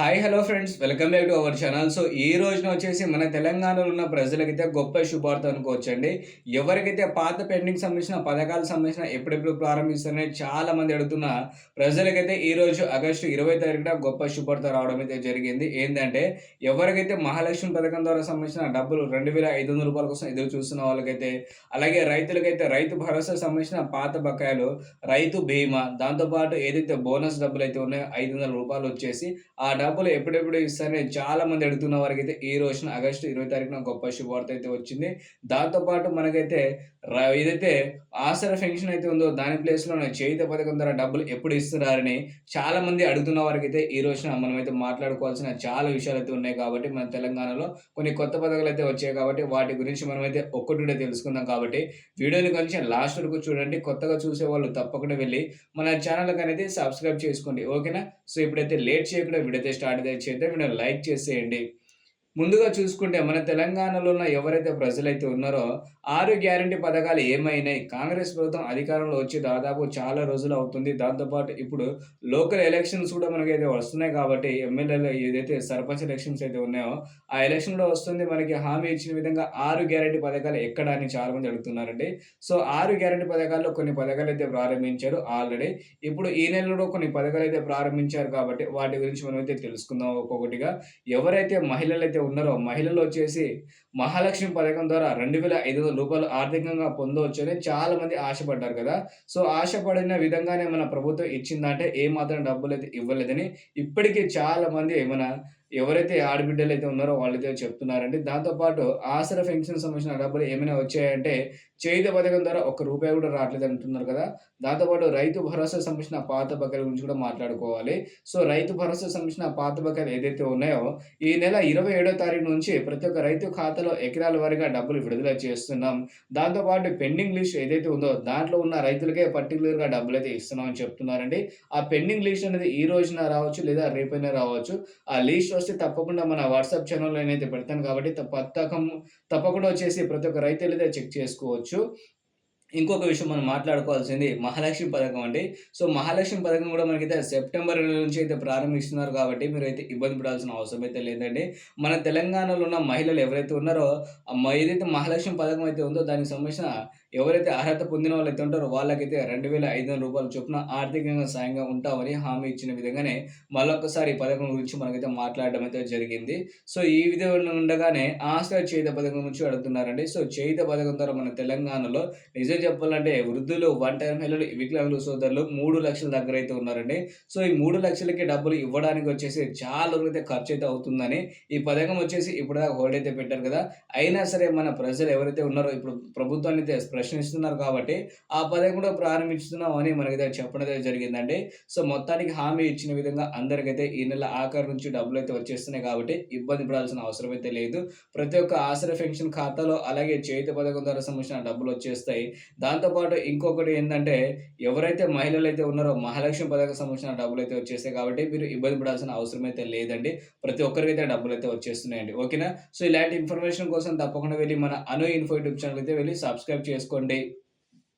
Hi hello friends welcome back to our channel so ఈ రోజున వచ్చేసి మన తెలంగాణలో ఉన్న ప్రజలకైతే గొప్ప శుభార్త అనుకోవచ్చండి. ఎవరికైతే పాత పెండింగ్ సంబంధించిన పథకాలు సంబంధించిన ఎప్పుడెప్పుడు ప్రారంభిస్తారని చాలా మంది అడుగుతున్న ప్రజలకైతే ఈ రోజు ఆగస్టు ఇరవై తారీఖున గొప్ప శుభార్త రావడం అయితే జరిగింది. ఏంటంటే ఎవరికైతే మహాలక్ష్మి పథకం ద్వారా సంబంధించిన డబ్బులు రెండు వేల ఐదు వందల రూపాయల కోసం ఎదురు చూస్తున్న వాళ్ళకైతే అలాగే రైతులకైతే రైతు భరోసా సంబంధించిన పాత బకాయిలు రైతు బీమా దాంతోపాటు ఏదైతే బోనస్ డబ్బులు అయితే ఉన్నాయో ఐదు వందల రూపాయలు వచ్చేసి ఆ డబ్బులు ఎప్పుడెప్పుడు ఇస్తారని చాలా మంది అడుగుతున్న వారికి అయితే ఈ రోజున ఆగస్టు ఇరవై తారీఖున గొప్ప శుభవార్త అయితే వచ్చింది. దాంతోపాటు మనకైతే ఏదైతే ఆసర ఫెన్షన్ అయితే ఉందో దాని ప్లేస్లోనే చేయిత పథకం ద్వారా డబ్బులు ఎప్పుడు ఇస్తున్నారని చాలా మంది అడుగుతున్న వారికి అయితే ఈ రోజున మనం అయితే మాట్లాడుకోవాల్సిన చాలా విషయాలు అయితే ఉన్నాయి కాబట్టి మన తెలంగాణలో కొన్ని కొత్త పథకాలు అయితే వచ్చాయి కాబట్టి వాటి గురించి మనం అయితే ఒక్కటి తెలుసుకుందాం కాబట్టి వీడియోని కొంచెం లాస్ట్ వరకు చూడండి. కొత్తగా చూసే వాళ్ళు తప్పకుండా వెళ్ళి మన ఛానల్ అనేది సబ్స్క్రైబ్ చేసుకోండి. ఓకేనా? సో ఇప్పుడైతే లేట్ చేయకుండా వీడియో స్టార్ట్ అయితే చేద్దాం. వీడియో లైక్ చేసేయండి. ముందుగా చూసుకుంటే మన తెలంగాణలో ఉన్న ఎవరైతే ప్రజలైతే ఉన్నారో ఆరు గ్యారంటీ పథకాలు ఏమైనాయి? కాంగ్రెస్ ప్రభుత్వం అధికారంలో వచ్చి దాదాపు చాలా రోజులు అవుతుంది. దాంతోపాటు ఇప్పుడు లోకల్ ఎలక్షన్స్ కూడా మనకైతే వస్తున్నాయి కాబట్టి ఎమ్మెల్యేలు ఏదైతే సర్పంచ్ ఎలక్షన్స్ అయితే ఉన్నాయో ఆ ఎలక్షన్లో వస్తుంది మనకి హామీ ఇచ్చిన విధంగా ఆరు గ్యారంటీ పథకాలు ఎక్కడ అని చాలా మంది అడుగుతున్నారండి. సో ఆరు గ్యారంటీ పథకాల్లో కొన్ని పథకాలు అయితే ప్రారంభించారు ఆల్రెడీ. ఇప్పుడు ఈ నెలలో కొన్ని పథకాలు అయితే ప్రారంభించారు కాబట్టి వాటి గురించి మనం అయితే తెలుసుకుందాం ఒక్కొక్కటిగా. ఎవరైతే మహిళలు అయితే ఉన్నారో మహిళలు వచ్చేసి మహాలక్ష్మి పథకం ద్వారా రెండు వేల ఐదు వందల రూపాయలు ఆర్థికంగా పొందవచ్చు అని చాలా మంది ఆశపడ్డారు కదా. సో ఆశపడిన విధంగానే మన ప్రభుత్వం ఇచ్చిందంటే ఏ మాత్రం డబ్బులు అయితే ఇవ్వలేదని ఇప్పటికీ చాలా మంది మన ఎవరైతే ఆడబిడ్డలు అయితే ఉన్నారో వాళ్ళైతే చెప్తున్నారండి. దాంతోపాటు ఆసరా పెన్షన్ సంబంధించిన డబ్బులు ఏమైనా వచ్చాయంటే చేయుత పథకం ద్వారా ఒక్క రూపాయి కూడా రావట్లేదు అంటున్నారు కదా. దాంతోపాటు రైతు భరోసా సంబంధించిన పాత బకాయిల గురించి కూడా మాట్లాడుకోవాలి. సో రైతు భరోసా సంబంధించిన పాత బకాయిలు ఏదైతే ఉన్నాయో ఈ నెల ఇరవై ఏడో తారీఖు నుంచి ప్రతి ఒక్క రైతు ఖాతాలో ఎకరాల వారీగా డబ్బులు విడుదల చేస్తున్నాం. దాంతోపాటు పెండింగ్ లిస్ట్ ఏదైతే ఉందో దాంట్లో ఉన్న రైతులకే పర్టికులర్గా డబ్బులు అయితే ఇస్తున్నామని చెప్తున్నారండి. ఆ పెండింగ్ లిస్ట్ అనేది ఈ రోజున రావచ్చు లేదా రేపైనా రావచ్చు. ఆ లిస్ట్ వస్తే తప్పకుండా మన వాట్సాప్ ఛానల్లో నేనైతే పెడతాను కాబట్టి పథకం తప్పకుండా వచ్చేసి ప్రతి ఒక్క రైతు అయితే చెక్ చేసుకోవచ్చు. ఇంకొక విషయం మనం మాట్లాడుకోవాల్సింది మహాలక్ష్మి పథకం అండి. సో మహాలక్ష్మి పథకం కూడా మనకైతే సెప్టెంబర్ నెల నుంచి అయితే ప్రారంభిస్తున్నారు కాబట్టి మీరు అయితే ఇబ్బంది పడాల్సిన అవసరం అయితే లేదండి. మన తెలంగాణలో ఉన్న మహిళలు ఎవరైతే ఉన్నారో ఏదైతే మహాలక్ష్మి పథకం అయితే ఉందో దానికి సంబంధించిన ఎవరైతే అర్హత పొందిన వాళ్ళు ఉంటారో వాళ్ళకైతే రెండు వేల ఐదు వందల రూపాయల చొప్పున ఆర్థికంగా సాయంగా ఉంటామని హామీ ఇచ్చిన విధంగానే మరొకసారి ఈ పథకం గురించి మనకైతే మాట్లాడడం అయితే జరిగింది. సో ఈ విధంగా ఉండగానే ఆశ్రయ చేత పథకం గురించి అడుగుతున్నారండి. సో చేత పథకం ద్వారా మన తెలంగాణలో నిజం చెప్పాలంటే వృద్ధులు వన్ టైం మహిళలు వికలాంగులు సోదరులు మూడు లక్షల దగ్గర అయితే ఉన్నారండి. సో ఈ మూడు లక్షలకి డబ్బులు ఇవ్వడానికి వచ్చేసి చాలా అయితే ఖర్చు అయితే అవుతుందని ఈ పథకం వచ్చేసి ఇప్పుడు దాకా హోల్డ్ అయితే పెట్టారు కదా. అయినా సరే మన ప్రజలు ఎవరైతే ఉన్నారో ఇప్పుడు ప్రభుత్వాన్ని అయితే ప్రశ్నిస్తున్నారు కాబట్టి ఆ పదవి కూడా ప్రారంభిస్తున్నాం అని మనకైతే చెప్పడం అయితే జరిగిందండి. సో మొత్తానికి హామీ ఇచ్చిన విధంగా అందరికైతే ఈ నెల ఆఖరి నుంచి డబ్బులు అయితే వచ్చేస్తున్నాయి కాబట్టి ఇబ్బంది పడాల్సిన అవసరం అయితే లేదు. ప్రతి ఒక్క ఆసరా పెన్షన్ ఖాతాలో అలాగే చేతి పథకం ద్వారా సంబంధించిన డబ్బులు వచ్చేస్తాయి. దాంతోపాటు ఇంకొకటి ఏంటంటే ఎవరైతే మహిళలు అయితే ఉన్నారో మహాలక్ష్మి పథకం సంబంధించిన డబ్బులు అయితే వచ్చేస్తాయి కాబట్టి మీరు ఇబ్బంది పడాల్సిన అవసరం అయితే లేదండి. ప్రతి ఒక్కరికైతే డబ్బులు అయితే వచ్చేస్తున్నాయండి. ఓకేనా? సో ఇలాంటి ఇన్ఫర్మేషన్ కోసం తప్పకుండా వెళ్ళి మన అను ఇన్ఫో యూట్యూబ్ ఛానల్ అయితే వెళ్ళి సబ్స్క్రైబ్ చేసుకోండి.